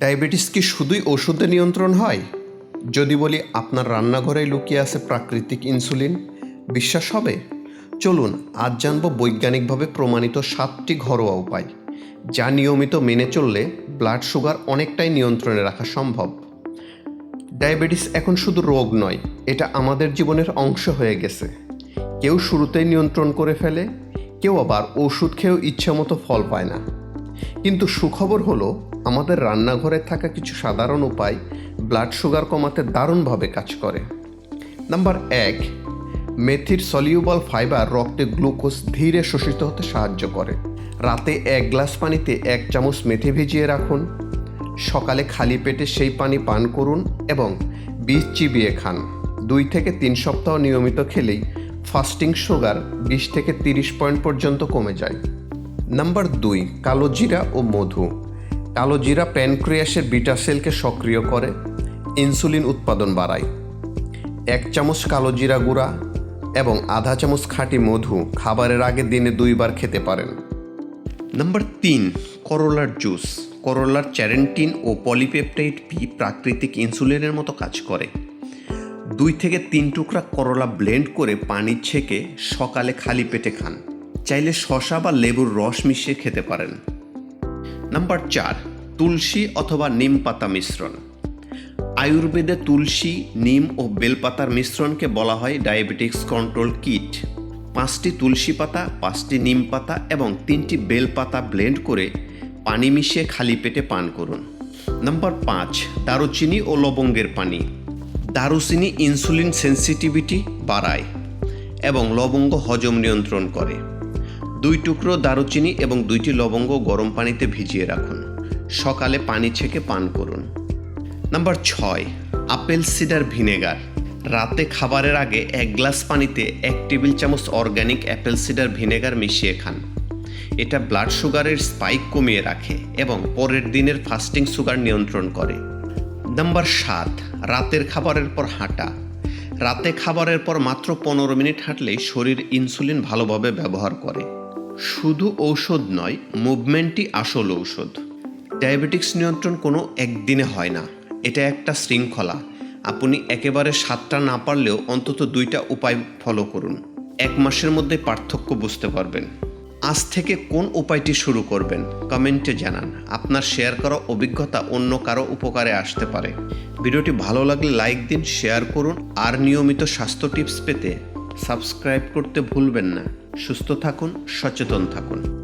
Diabetes কি শুধুই ওষুধে নিয়ন্ত্রণ হয়? যদি বলি আপনার রান্নাঘরে লুকিয়ে আছে প্রাকৃতিক ইনসুলিন, বিশ্বাস হবে? চলুন, আজ জানব বৈজ্ঞানিকভাবে প্রমাণিত সাতটি ঘরোয়া উপায়, যা নিয়মিত মেনে চললে ব্লাড সুগার অনেকটাই নিয়ন্ত্রণে রাখা সম্ভব। ডায়াবেটিস এখন শুধু রোগ নয়, এটা আমাদের জীবনের অংশ হয়ে গেছে। কেউ শুরুতেই নিয়ন্ত্রণ করে ফেলে, কেউ আবার ওষুধ খেয়েও ইচ্ছামতো ফল পায় না। কিন্তু সুখবর হলো, আমাদের রান্নাঘরে থাকা কিছু সাধারণ উপায় ব্লাড সুগার কমাতে দারুণভাবে কাজ করে। নাম্বার এক, মেথির সলিউবল ফাইবার রক্তে গ্লুকোজ ধীরে শোষিত হতে সাহায্য করে। রাতে এক গ্লাস পানিতে এক চামচ মেথি ভিজিয়ে রাখুন। সকালে খালি পেটে সেই পানি পান করুন এবং বীজ চিবিয়ে খান। দুই থেকে তিন সপ্তাহ নিয়মিত খেলেই ফাস্টিং সুগার বিশ থেকে তিরিশ পয়েন্ট পর্যন্ত কমে যায়। নাম্বার দুই, কালো জিরা ও মধু। কালো জিরা প্যানক্রিয়াসের বিটা সেলকে সক্রিয় করে, ইনসুলিন উৎপাদন বাড়ায়। এক চামচ কালো জিরা গুঁড়া এবং আধা চামচ খাঁটি মধু খাবারের আগে দিনে দুইবার খেতে পারেন। নাম্বার তিন, করলার জুস। করলার চ্যারেন্টিন ও পলিপেপটাইড পি প্রাকৃতিক ইনসুলিনের মতো কাজ করে। দুই থেকে তিন টুকরা করলা ব্লেন্ড করে পানি ছেঁকে সকালে খালি পেটে খান। চাইলে শশা বা লেবুর রস মিশিয়ে খেতে পারেন। নাম্বার চার, তুলসী অথবা নিম পাতা মিশ্রণ। আয়ুর্বেদে তুলসী, নিম ও বেলপাতার মিশ্রণকে বলা হয় ডায়াবেটিক্স কন্ট্রোল কিট। পাঁচটি তুলসী পাতা, পাঁচটি নিম পাতা এবং তিনটি বেল পাতা ব্লেন্ড করে পানি মিশিয়ে খালি পেটে পান করুন। নাম্বার পাঁচ, দারুচিনি ও লবঙ্গের পানি। দারুচিনি ইনসুলিন সেন্সিটিভিটি বাড়ায় এবং লবঙ্গ হজম নিয়ন্ত্রণ করে। দুই টুকরো দারুচিনি এবং দুইটি লবঙ্গ গরম পানিতে ভিজিয়ে রাখুন। সকালে পানি ছেঁকে পান করুন। নাম্বার ছয়, আপেল সিডার ভিনেগার। রাতে খাবারের আগে এক গ্লাস পানিতে এক টেবিল চামচ অর্গানিক অ্যাপেল সিডার ভিনেগার মিশিয়ে খান। এটা ব্লাড সুগারের স্পাইক কমিয়ে রাখে এবং পরের দিনের ফাস্টিং সুগার নিয়ন্ত্রণ করে। নাম্বার সাত, রাতের খাবারের পর হাঁটা। রাতে খাবারের পর মাত্র পনেরো মিনিট হাঁটলেই শরীর ইনসুলিন ভালোভাবে ব্যবহার করে। শুধু ঔষধ নয় মুভমেন্টই আসল ঔষধ। ডায়াবেটিক্স নিয়ন্ত্রণ কোনো একদিনে হয় না। এটা একটা শৃঙ্খলা। আপনি একেবারে সাতটা না পারলেও অন্তত দুইটা উপায় ফলো করুন। এক মাসের মধ্যে পার্থক্য বুঝতে পারবেন। আজ থেকে কোন উপায়টি শুরু করবেন? কমেন্টে জানান। আপনার শেয়ার করা অভিজ্ঞতা অন্য কারও উপকারে আসতে পারে। ভিডিওটি ভালো লাগলে লাইক দিন শেয়ার করুন। আর নিয়মিত স্বাস্থ্য টিপস পেতে সাবস্ক্রাইব করতে ভুলবেন না। সুস্থ থাকুন সচেতন থাকুন।